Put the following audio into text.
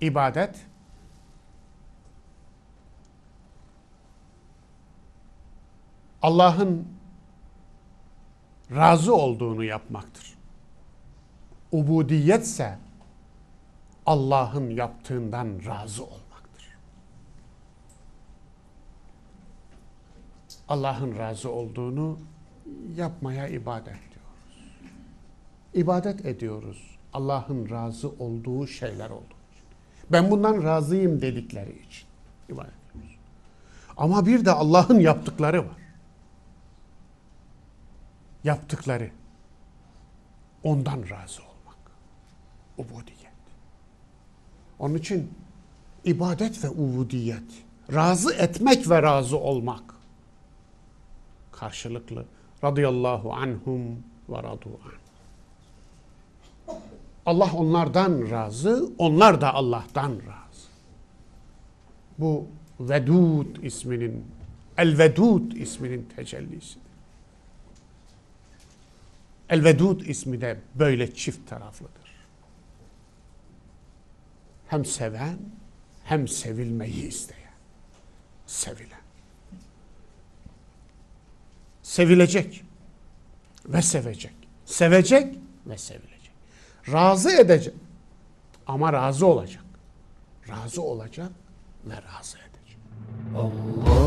İbadet Allah'ın razı olduğunu yapmaktır. Ubudiyetse Allah'ın yaptığından razı olmaktır. Allah'ın razı olduğunu yapmaya ibadet diyoruz. İbadet ediyoruz. Allah'ın razı olduğu şeyler olduğu için. Ben bundan razıyım dedikleri için ibadet ediyoruz. Ama bir de Allah'ın yaptıkları var. Yaptıkları. Ondan razı olmak. Ubudiyet. Onun için ibadet ve ubudiyet, razı etmek ve razı olmak karşılıklı. Radıyallahu anhum ve radu an. Allah onlardan razı, onlar da Allah'tan razı. Bu Vedud isminin, El Vedud isminin tecellisidir. El Vedud ismi de böyle çift taraflıdır. Hem seven hem sevilmeyi isteyen. Sevilen. Sevilecek ve sevecek. Sevecek ve sevilecek. Razı edecek ama razı olacak. Razı olacak ve razı edecek. Allah